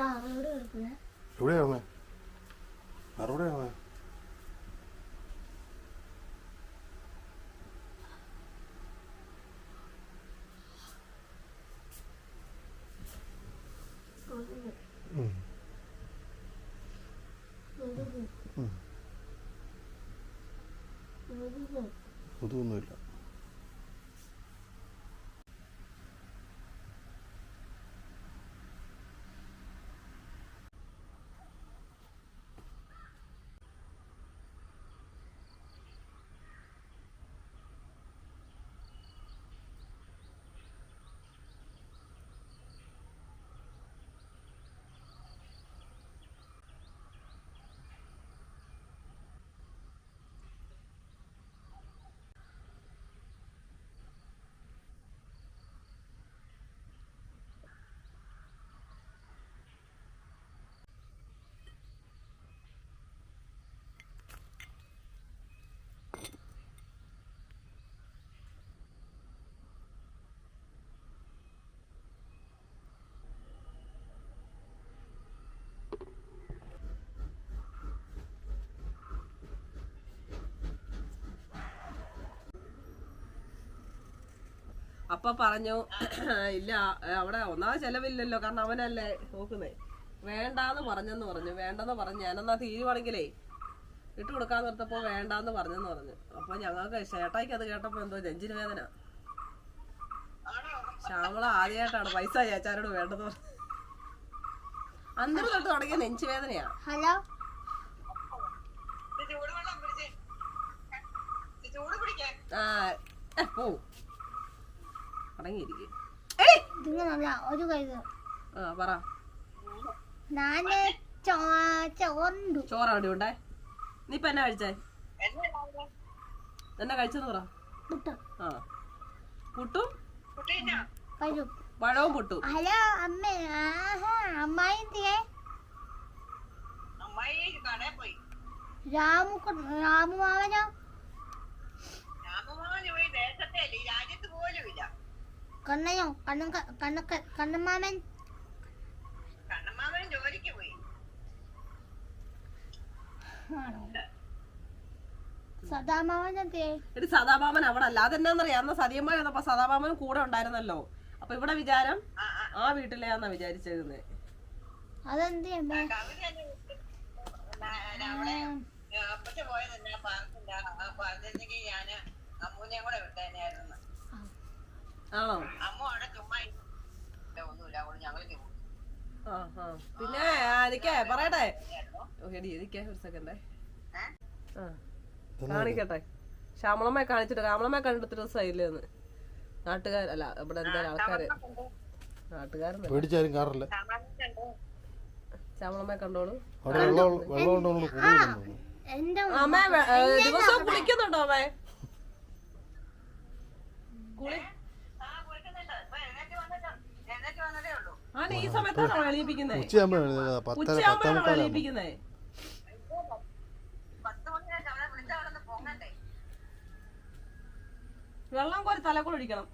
താറോട് കിടക്കുന്നത് അപ്പൊ പറഞ്ഞു ഇല്ല അവിടെ ഒന്നാമത് ചെലവില്ലല്ലോ കാരണം അവനല്ലേ നോക്കുന്നേ. വേണ്ടാന്ന് പറഞ്ഞെന്ന് പറഞ്ഞു. വേണ്ടെന്ന് പറഞ്ഞു ഞാനെന്നാ തീരുവാണെങ്കിലേ ഇട്ട് കൊടുക്കാൻ നിർത്തപ്പോ വേണ്ടാന്ന് പറഞ്ഞെന്ന് പറഞ്ഞു. അപ്പൊ ഞങ്ങൾക്ക് ചേട്ടായിക്ക് അത് കേട്ടപ്പോ എന്തോ നെഞ്ചിന് വേദന. ശ്യാമള ആദ്യമായിട്ടാണ് പൈസ ചേച്ചാരോട് വേണ്ടെന്ന് പറഞ്ഞു. അന്നേരം തൊട്ട് തുടങ്ങിയ നെഞ്ചു വേദനയാ. ഹലോ? ആ ഓ പോ അടങ്ങിയിരിക്കും ഒരു കൈത് ആ പറ. ഞാൻ ചോ- ചോറുണ്ടു. ചോറ് അവിടെ ഉണ്ടേ നീ ഇപ്പൊ എന്നാ കഴിച്ചേ? എന്നാ കഴിച്ചെന്ന് പറ. പുട്ട്. ആ. പുട്ടും? പഴവും പുട്ടും. ഹലോ അമ്മ ആഹാ അമ്മായി പോയി. രാമു കൊ- രാമു മാവനോ കണ്ണനോ കണ്ണൻ കണ്ണ കണ്ണമാമൻ ആണോ? സദാമാമൻ പോയി എടി സദാമാമൻ അവിടെ. അല്ല അതെന്നാന്നറിയാം. അന്ന് സതിയമ്മ വന്നപ്പോ സദാമാമൻ കൂടെ ഉണ്ടായിരുന്നല്ലോ. അപ്പൊ ഇവിടെ വിചാരം ആ വീട്ടിലെയാന്നാ വിചാരിച്ചിരുന്നത് അതെന്തി പറഞ്ഞില്ല ഞാൻ അമ്മൂനെയും കൂടെ വിട്ടേനായിരുന്നു ആണോ അമ്മ അവിടെ ചുമ്മാ ഇല്ല, ഒന്നുമില്ല. അവിടെ ഞങ്ങൾക്ക് പിന്നെ എനിക്ക് പറയട്ടെ. ഇരിക്കേ ഒരു സെക്കൻഡേ ആ. കാണിക്കട്ടെ. ശ്യാമളമ്മയെ കാണിച്ചിട്ട് ശ്യാമളമ്മയെ കണ്ടിട്ട് ദിവസമായില്ലേ ദിവസമായില്ലേന്ന് നാട്ടുകാർ അല്ല ഇവിടെ എന്തായാലും ആൾക്കാര്? കാറില്ല. ശ്യാമളമ്മയെ കണ്ടോളൂ. അമ്മ ദിവസവും കുളിക്കുന്നുണ്ടോ അമ്മേ? കുളി എന്നിട്ട് വന്നതേ ഉള്ളൂ ആണ് ഈ സമയത്താണോ എണീപ്പിക്കുന്നേ ഉച്ചയാകുമ്പോൾ പത്തര പത്തേ ഉച്ചയാകുമ്പോഴാണോ മുക്കാലാകുമ്പോൾ പോകണ്ടേ വെള്ളം കോരി തലക്കൂടെ ഒഴിക്കണം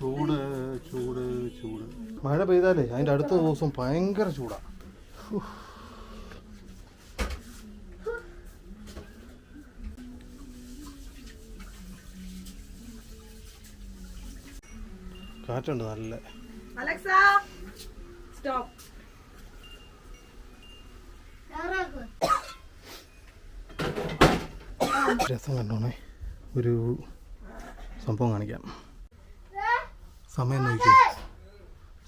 ചൂട് ചൂട് ചൂട്. മഴ പെയ്താലേ അതിന്റെ അടുത്ത ദിവസം ഭയങ്കര ചൂടാ. കാറ്റുണ്ട് നല്ല. Alexa stop. രസം കണ്ടോണേ. ഒരു സംഭവം കാണിക്കാം. സമയം നോക്കി.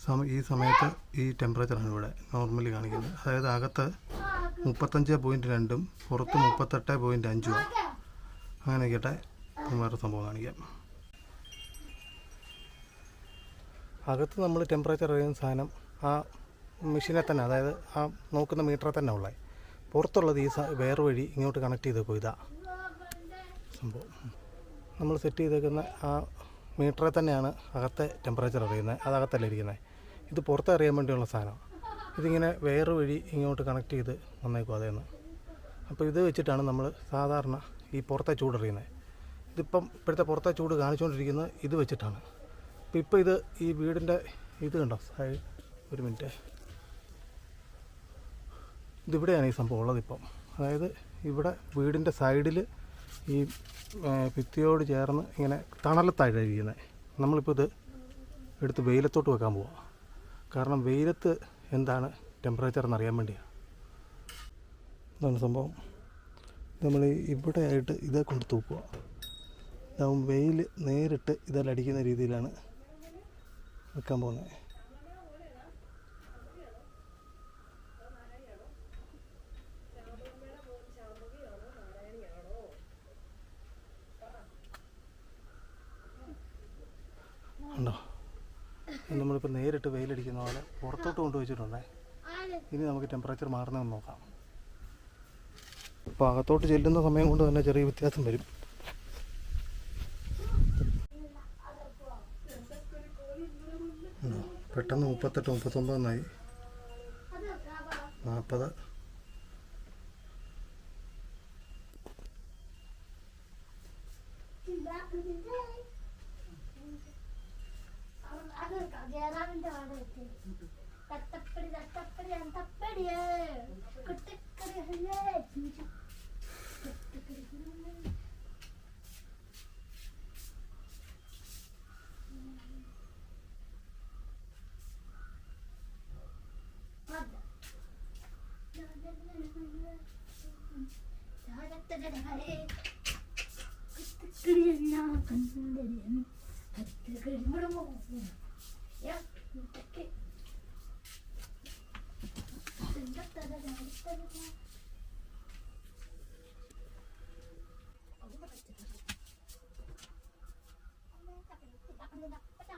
സമയം ഈ സമയത്ത് ഈ ടെമ്പറേച്ചറാണ് ഇവിടെ നോർമലി കാണിക്കുന്നത്. അതായത് അകത്ത് മുപ്പത്തഞ്ച് പോയിന്റ് രണ്ടും പുറത്ത് മുപ്പത്തെട്ട് പോയിന്റ് അഞ്ചുമാണ് അങ്ങനെ കേട്ടെ വേറെ സംഭവം കാണിക്കാം. അകത്ത് നമ്മൾ ടെമ്പറേച്ചർ അറിയുന്ന സാധനം ആ മെഷീനെ തന്നെ അതായത് ആ നോക്കുന്ന മീറ്ററെ തന്നെ ഉള്ളത് പുറത്തുള്ളത് ഈ സ- വയർ വഴി ഇങ്ങോട്ട് കണക്ട് ചെയ്ത് പോയി ഇതാ. സംഭവം. നമ്മൾ സെറ്റ് ചെയ്തേക്കുന്ന ആ മീറ്ററിൽ തന്നെയാണ് അകത്തെ ടെമ്പറേച്ചർ അറിയുന്നത്. അത് അകത്തല്ല ഇരിക്കുന്നത്. ഇത് പുറത്ത് അറിയാൻ വേണ്ടിയുള്ള സാധനമാണ് ഇതിങ്ങനെ വേറെ വഴി ഇങ്ങോട്ട് കണക്ട് ചെയ്ത് വന്നേക്കും അതേന്ന്. അപ്പോൾ ഇത് വെച്ചിട്ടാണ് നമ്മൾ സാധാരണ ഈ പുറത്തെ ചൂട് അറിയുന്നത്. ഇതിപ്പം ഇപ്പോഴത്തെ പുറത്തെ ചൂട് കാണിച്ചുകൊണ്ടിരിക്കുന്നത് ഇത് വെച്ചിട്ടാണ്. അപ്പോൾ ഇപ്പോൾ ഇത് ഈ വീടിന്റെ ഇത് കണ്ടോ? സൈഡ് ഒരു മിനിറ്റ്. ഇതിവിടെയാണ് ഈ സംഭവം ഉള്ളത് ഇപ്പം. അതായത് ഇവിടെ വീടിന്റെ സൈഡിൽ ഈ ഭിത്തിയോട് ചേർന്ന് ഇങ്ങനെ തണലത്തായിട്ടാണ് ഇരിക്കുന്നത് നമ്മളിപ്പോൾ ഇത് എടുത്ത് വെയിലത്തോട്ട് വെക്കാൻ പോവാം. കാരണം വെയിലത്ത് എന്താണ് ടെമ്പറേച്ചർ എന്നറിയാൻ വേണ്ടിയാണ് ഇതാണ് സംഭവം. നമ്മൾ ഇവിടെ ആയിട്ട് ഇതേ കൊണ്ട് തൂക്കുക ഇതാവും വെയിൽ നേരിട്ട് ഇതെല്ലാം അടിക്കുന്ന രീതിയിലാണ് വെക്കാൻ പോകുന്നത് ഉണ്ടോ ഇത് നമ്മളിപ്പോൾ നേരിട്ട് വെയിലടിക്കുന്ന പോലെ കൊണ്ടുവച്ചിട്ടുണ്ടേ ഇനി നമുക്ക് ടെമ്പറേച്ചർ മാറുന്നതെന്ന് നോക്കാം. അപ്പോൾ അകത്തോട്ട് ചെല്ലുന്ന സമയം കൊണ്ട് തന്നെ ചെറിയ വ്യത്യാസം വരും? പെട്ടെന്ന് മുപ്പത്തെട്ട് മുപ്പത്തൊമ്പതെന്നായി നാൽപ്പത് അത് ജയറാമിന്റെ പാട് വെച്ച് 그리나 간신대리는 밭을 물어먹고 야 어떻게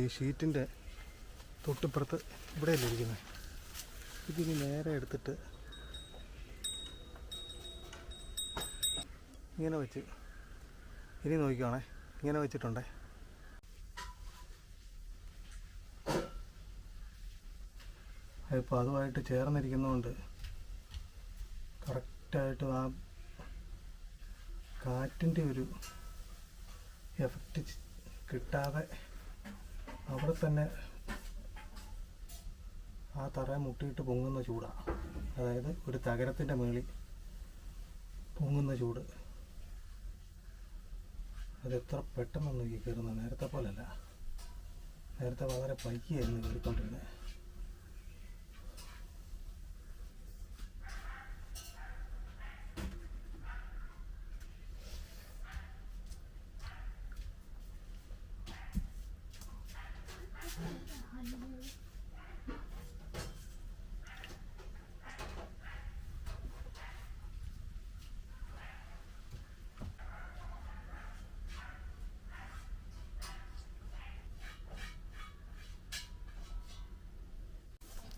ഈ ഷീറ്റിന്റെ തൊട്ടിപ്പുറത്ത് ഇവിടെയല്ലേ ഇരിക്കുന്നത്. ഇതിനി നേരെ എടുത്തിട്ട് ഇങ്ങനെ വെച്ച് ഇനി നോക്കിക്കോണേ. ഇങ്ങനെ വെച്ചിട്ടുണ്ടേ. അതിപ്പോൾ അതുമായിട്ട് ചേർന്നിരിക്കുന്നതുകൊണ്ട് കറക്റ്റായിട്ട് ആ കാറ്റിന്റെ ഒരു എഫക്റ്റ് കിട്ടാതെ അവിടെ തന്നെ ആ തറ മുട്ടിയിട്ട് പൊങ്ങുന്ന ചൂടാണ് അതായത് ഒരു തകരത്തിന്റെ മേളിൽ പൊങ്ങുന്ന ചൂട്. അതെത്ര പെട്ടെന്ന് ഈ കയറുന്നത്? നേരത്തെ പോലല്ല. നേരത്തെ വളരെ പൈക്കിയായിരുന്നു കയറിക്കൊണ്ടിരുന്നത്.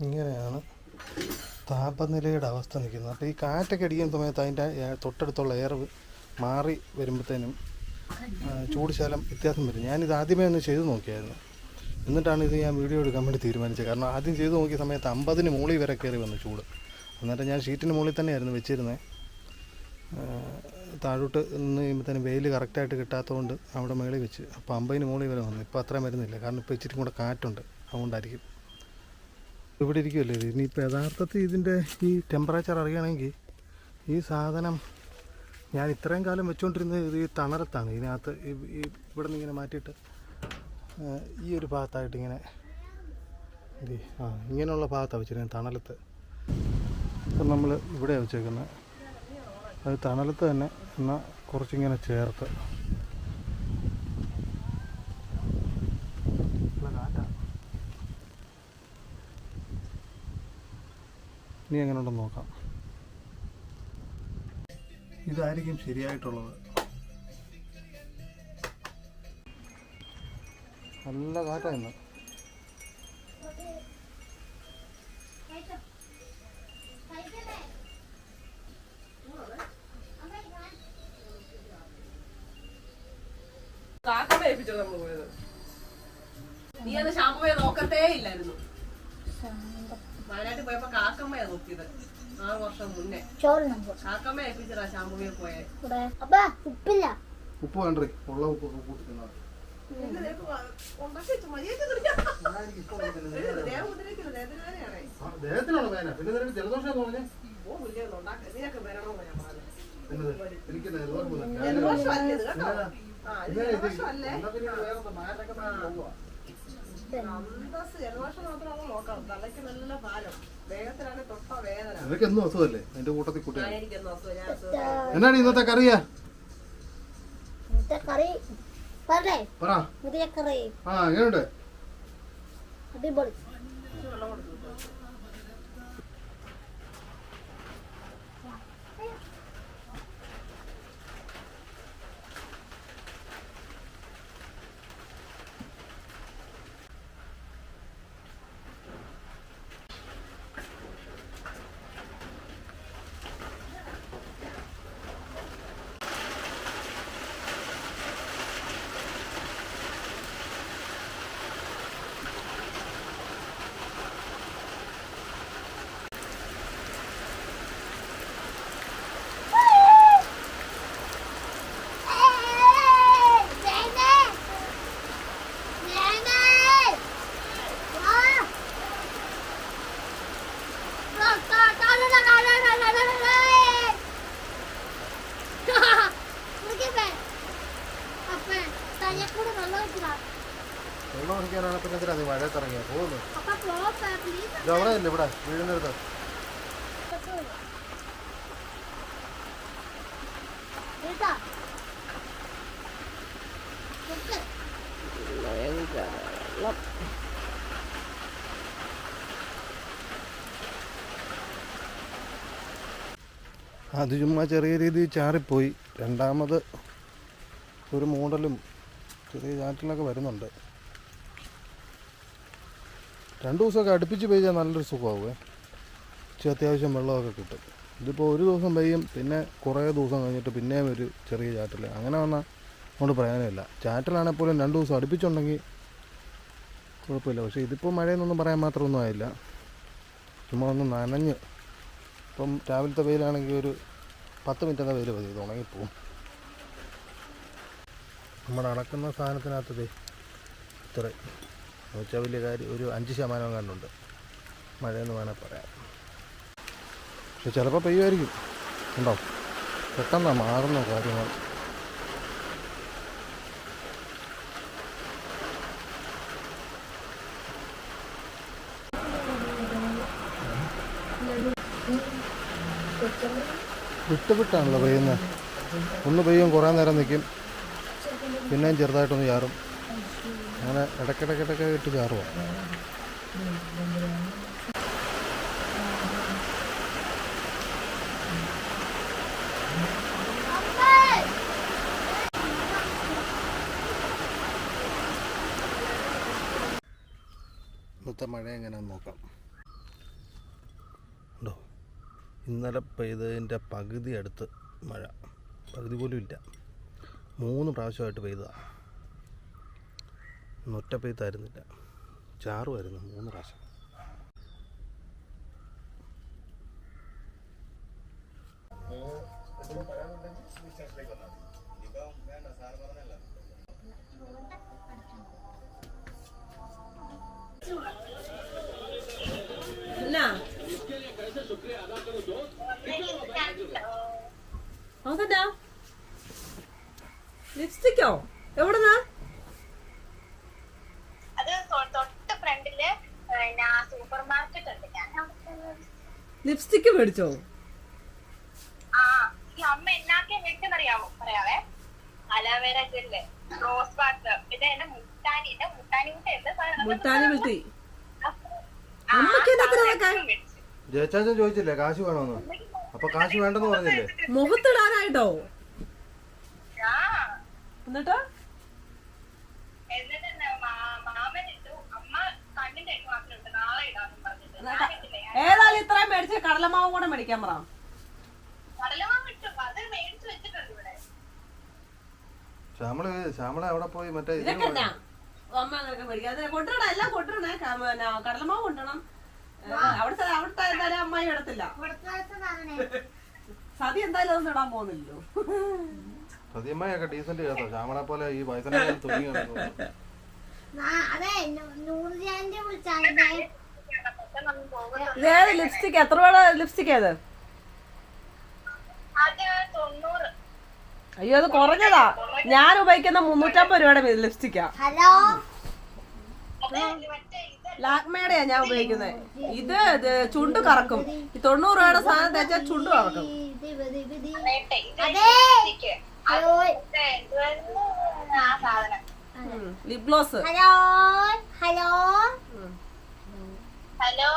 ഇങ്ങനെയാണ് താപനിലയുടെ അവസ്ഥ നിൽക്കുന്നത്. അപ്പോൾ ഈ കാറ്റൊക്കെ അടിക്കുന്ന സമയത്ത് അതിന്റെ തൊട്ടടുത്തുള്ള എയർ മാറി വരുമ്പോഴത്തേനും ചൂടുശാലം വ്യത്യാസം വരും. ഞാനിത് ആദ്യമേ ഒന്ന് ചെയ്തു നോക്കിയായിരുന്നു. എന്നിട്ടാണ് ഇത് ഞാൻ വീഡിയോ എടുക്കാൻ വേണ്ടി തീരുമാനിച്ചത്. കാരണം ആദ്യം ചെയ്തു നോക്കിയ സമയത്ത് അമ്പതിന് മുകളിൽ വരെ കയറി വന്നു ചൂട്. എന്നിട്ട് ഞാൻ ഷീറ്റിന് മുകളിൽ തന്നെയായിരുന്നു വെച്ചിരുന്നത് താഴോട്ട് നിന്ന് കഴിയുമ്പോഴത്തേനും വെയിൽ കറക്റ്റായിട്ട് കിട്ടാത്തതുകൊണ്ട് അവിടെ മേളിൽ വെച്ച്. അപ്പോൾ അമ്പതിന് മുകളിൽ വരെ വന്നു. ഇപ്പോൾ അത്രയും വരുന്നില്ല. കാരണം ഇപ്പോൾ ഇച്ചിരി കൂടെ കാറ്റുണ്ട്. അതുകൊണ്ടായിരിക്കും. ഇവിടെ ഇരിക്കുമല്ലേ ഇനിയിപ്പോൾ യഥാർത്ഥത്തിൽ ഇതിന്റെ ഈ ടെമ്പറേച്ചർ അറിയണമെങ്കിൽ ഈ സാധനം ഞാൻ ഇത്രയും കാലം വെച്ചുകൊണ്ടിരുന്നത് ഇത് ഈ തണലത്താണ്. ഇതിനകത്ത് ഇവിടെ നിന്ന് ഇങ്ങനെ മാറ്റിയിട്ട് ഈ ഒരു ഭാഗത്തായിട്ട് ഇങ്ങനെ ആ ഇങ്ങനെയുള്ള ഭാഗത്താണ് വെച്ചിരുന്നത് തണലത്ത്. ഇപ്പം നമ്മൾ ഇവിടെയാണ് വെച്ചേക്കുന്നത്. അത് തണലത്ത് തന്നെ എന്നാൽ കുറച്ചിങ്ങനെ ചേർത്ത്. ഇനി എങ്ങനെ ഉണ്ടെന്ന് നോക്കാം. ഇതായിരിക്കും ശരിയായിട്ടുള്ളത്. നല്ല കാറ്റായിരുന്നു. നീ അത് ഷാമ്പുവെ നോക്കത്തേ ഇല്ലായിരുന്നു. വയനാട്ടിൽ പോയപ്പോ കാക്കമ്മയെ നോക്കിയത്. ആറ് വർഷം മുന്നേ. ചോറ് നമ്പർ കാക്കമ്മ ഏൽപ്പിച്ചതാ ഷാമ്പുവെ പോയെ ഇവിടെ. അപ്പാ ഉപ്പില്ല. ഉപ്പ് വേണ്ടേ ഉള്ള ഉപ്പ് കൂട്ടിക്കുന്നത്. ദേഹത്തിനാണ് വേന പിന്നെ നിനക്ക് ജലദോഷം എന്ന് പറഞ്ഞേ? എനിക്ക് ജലദോഷം ജലദോഷമല്ല ഇത് കേട്ടോ. ആ, ഇത് ജലദോഷമല്ലേ? അന്തസ്സ് ജലദോഷം മാത്രമാണ് നോക്കണം തലയ്ക്ക് നല്ല ഭാരം ദേഹത്തിലാണ് തൊട്ട വേദന നിനക്ക് എന്നും അസുഖല്ലേ എന്റെ കൂട്ടത്തിൽ കുട്ടി എന്നാണ് ഇന്നത്തെ കറിയാ കറി പറ. ആ എങ്ങനെയുണ്ട്? അടിപൊളി. വെള്ളം ഒഴിക്കാനാണ് പിന്നെ എന്തിനാ നീ മഴയത്തിറങ്ങിയ? പോകുന്നു. ഇത് അവിടെ അല്ലേ ഇവിടെ വീഴുന്നിടത്ത്. അത് ചുമ്മാ ചെറിയ രീതിയിൽ ചാറിപ്പോയി. രണ്ടാമത് ഒരു മൂടലും ചെറിയ ചാറ്റിലൊക്കെ വരുന്നുണ്ട്. രണ്ട് ദിവസമൊക്കെ അടുപ്പിച്ച് പെയ്താൽ നല്ലൊരു സുഖമാവുമേ പക്ഷേ അത്യാവശ്യം വെള്ളമൊക്കെ കിട്ടും. ഇതിപ്പോൾ ഒരു ദിവസം പെയ്യും പിന്നെ കുറേ ദിവസം കഴിഞ്ഞിട്ട് പിന്നെയും ഒരു ചെറിയ ചാറ്റൽ. അങ്ങനെ വന്നാൽ കൊണ്ട് പ്രയോജനമില്ല. ചാറ്റലാണെങ്കിൽ പോലും രണ്ട് ദിവസം അടുപ്പിച്ചുണ്ടെങ്കിൽ കുഴപ്പമില്ല. പക്ഷേ ഇതിപ്പോൾ മഴയെന്നൊന്നും പറയാൻ മാത്രമൊന്നും ആയില്ല. ചുമ്മാ ഒന്ന് നനഞ്ഞ്. ഇപ്പം രാവിലത്തെ വെയിലാണെങ്കിൽ ഒരു പത്ത് മിനിറ്റൊക്കെ വെയിൽ മതി ഇത് ഉണങ്ങിപ്പോവും. നമ്മുടെ അടക്കുന്ന സാധനത്തിനകത്തത് ഇത്ര. വെച്ചാൽ വലിയ കാര്യം ഒരു അഞ്ച് ശതമാനം കണ്ടുണ്ട് മഴയെന്ന് വേണേൽ പറയാം. പക്ഷെ ചിലപ്പോൾ പെയ്യുമായിരിക്കും. ഉണ്ടോ പെട്ടെന്നാണ് മാറുന്ന കാര്യങ്ങൾ. വിട്ട് വിട്ടാണല്ലോ പെയ്യുന്നത് ഒന്ന് പെയ്യും കുറേ നേരം നിൽക്കും പിന്നെയും ചെറുതായിട്ടൊന്ന് ചാറും. അങ്ങനെ ഇടയ്ക്കിടയ്ക്കിടയ്ക്ക് ഇട്ട് ചാറുക ഇന്നത്തെ മഴ എങ്ങനെ നോക്കാം. ഉണ്ടോ? ഇന്നലെ പെയ്തതിന്റെ പകുതി അടുത്ത് മഴ. പകുതി പോലും ഇല്ല. മൂന്ന് പ്രാവശ്യമായിട്ട് പെയ്തതാണ് ഒറ്റ പെയ്ത്തായിരുന്നില്ല. ചാറുമായിരുന്നു മൂന്ന് പ്രാവശ്യം. എന്നാ? അതെന്നാ ലിപ്സ്റ്റിക്കോ എവിടെന്നാ അത് തൊ- തൊട്ട് ഫ്രണ്ടിൽ പിന്നെ സൂപ്പർ മാർക്കറ്റ് ഉണ്ട് ഞാൻ അവിടെ ലിപ്സ്റ്റിക്ക് മേടിച്ചോ? ആ ഈ അമ്മ പറയാവേ. Aloe vera gel rose water പിന്നെ എന്റെ മുട്ടാനി എന്റെ മുട്ടാനി സാധനം മുട്ടാനി വിട്ടി അമ്മയ്ക്ക് എന്നാ അതൊക്കെ ജയച്ചാച്ചൻ ചോദിച്ചില്ലേ കാശ് വേണോന്ന്? അപ്പൊ കാശ് വേണ്ടെന്ന് പറഞ്ഞില്ലേ? മുഖത്തിടാനായിട്ടോ ആ എന്നിട്ടോ എന്നിട്ട് എന്താ, മാ- മാമൻ ഇട്ടു അമ്മ കണ്ണിന്റെ അടി മാത്രം ഇട്ടു നാളെ ഇടാന്ന് പറഞ്ഞിട്ട് ഞാൻ ഇട്ടില്ല ഞാൻ ഏതായാലും ഇത്രയും മേടിച്ച് കടലമാവും കൂടെ മേടിക്കാൻ പറ. ശ്യാമള ശ്യാമള അവിടെ പോയി മറ്റേ? അമ്മ അങ്ങനെയൊക്കെ മേടിക്കാം. കൊണ്ടുവരണം. എല്ലാം കൊണ്ടുവരണേ. കടലമാവ് കൊണ്ടുവരണം. അവിടുത്തെ അവിടുത്തെ എന്തായാലും അമ്മായി ഇടത്തില്ല. സതി എന്തായാലും ഒന്നും ഇടാൻ പോകുന്നില്ലല്ലോ. സതിയമ്മയൊക്കെ ഡീസന്റ് കേട്ടോ. ശ്യാമളെ പോലെ ഈ വയസ്സനെ ലിപ്സ്റ്റിക് എത്ര ലിപ്സ്റ്റിക് ഏത്? അയ്യോ അത് കുറഞ്ഞതാ. ഞാൻ ഉപയോഗിക്കുന്ന മുന്നൂറ്റമ്പത് രൂപയുടെ ലിപ്സ്റ്റിക്കാ ഹലോ? ലാക്മേടെയാ ഞാൻ ഉപയോഗിക്കുന്നത് ഇത് ഇത് ചുണ്ട് കറക്കും. ഈ തൊണ്ണൂറ് രൂപയുടെ സാധനം തേച്ചാൽ ചുണ്ട് കറക്കും. Lip gloss. Hello hello. Hello.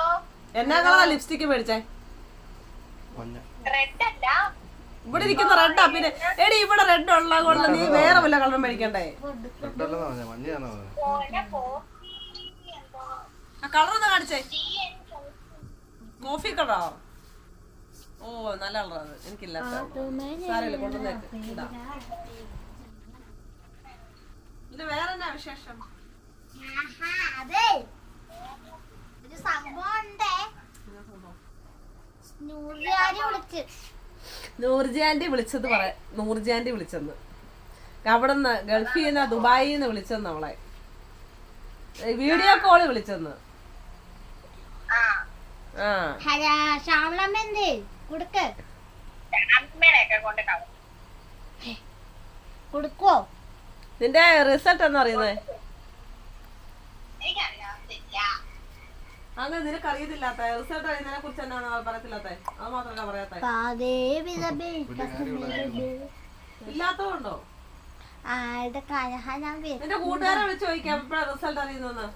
എന്നാ കളറാ ലിപ്സ്റ്റിക്ക് മേടിച്ചേ? റെഡ് അല്ല ഇവിടെ ഇരിക്കുന്ന റെഡാ പിന്നെ എടി ഇവിടെ റെഡ് ഉള്ള കൊണ്ട് നീ വേറെ വല്ല കളറും മേടിക്കണ്ടേ? കളർ ഒന്ന് കാണിച്ചേ. കോഫി കളറോ. ഓ നല്ല കളറാണ് എനിക്കില്ലാത്ത സാരമില്ല കൊണ്ടുവന്നേക്ക്. ഇതാ ഇത് വേറെ എന്നാ വിശേഷം നൂർജാന്റി വിളിച്ചത് പറ നൂർജാന്റി വിളിച്ചെന്ന് അവിടെ നിന്ന് ഗൾഫിൽ നിന്ന് ദുബായിൽ നിന്ന് വിളിച്ചെന്ന് അവളെ. വീഡിയോ കോൾ വിളിച്ചെന്ന്. ആ. ശ്യാമളമ്മ എന്ത്? കൊടുക്ക്. കൊടുക്കോ നിന്റെ റിസൾട്ട് എന്ന് പറയുന്നത് അങ്ങനെ നിനക്ക് അറിയത്തില്ലാത്ത റിസൾട്ട് അറിയുന്നതിനെ കുറിച്ച് എന്നാണ് പറയത്തില്ലാത്ത. അത് മാത്രമല്ല പറയാത്ത. വരും നിന്റെ കൂട്ടുകാരെ വിളിച്ച് ചോദിക്കാം എപ്പോഴാ റിസൾട്ട് എങ്ങനെ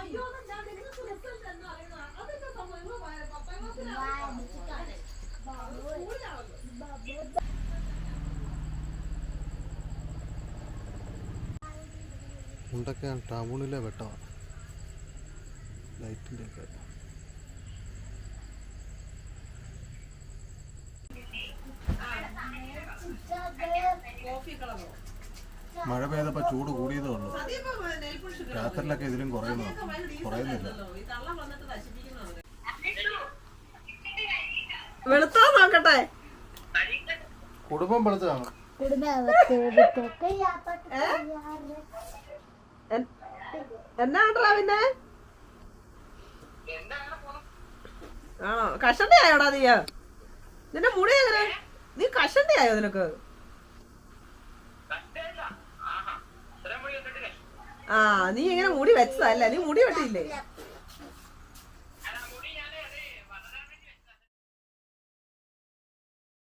അയ്യോ ഞാൻ നിങ്ങൾക്ക് റിസൾട്ട് എന്നാ മുണ്ടൊക്കെ ടൗണിലെ വെട്ടമാണ് ലൈറ്റിന്റെ ഒക്കെ മഴ പെയ്തപ്പോൾ ചൂട് കൂടിയതേ ഉള്ളൂ. രാത്രിയിലൊക്കെ ഇതിലും കുറയുന്നു കുറയുന്നില്ല. വെളുത്താ നോക്കട്ടെ. കുടുംബം വെളുത്തതാണ്? കുടുംബത്തൊക്കെ യാത്ര എൻ- എന്നാ ഉണ്ടെടാ പിന്നെ? ആണോ? കഷണ്ടി ആയോടാ നീ? നിന്റെ മുടി എങ്ങനെ? നീ കഷണ്ടി ആയോ നിനക്ക്? ആ നീ ഇങ്ങനെ മുടി വെച്ചതല്ല? നീ മുടി വെട്ടിയില്ലേ?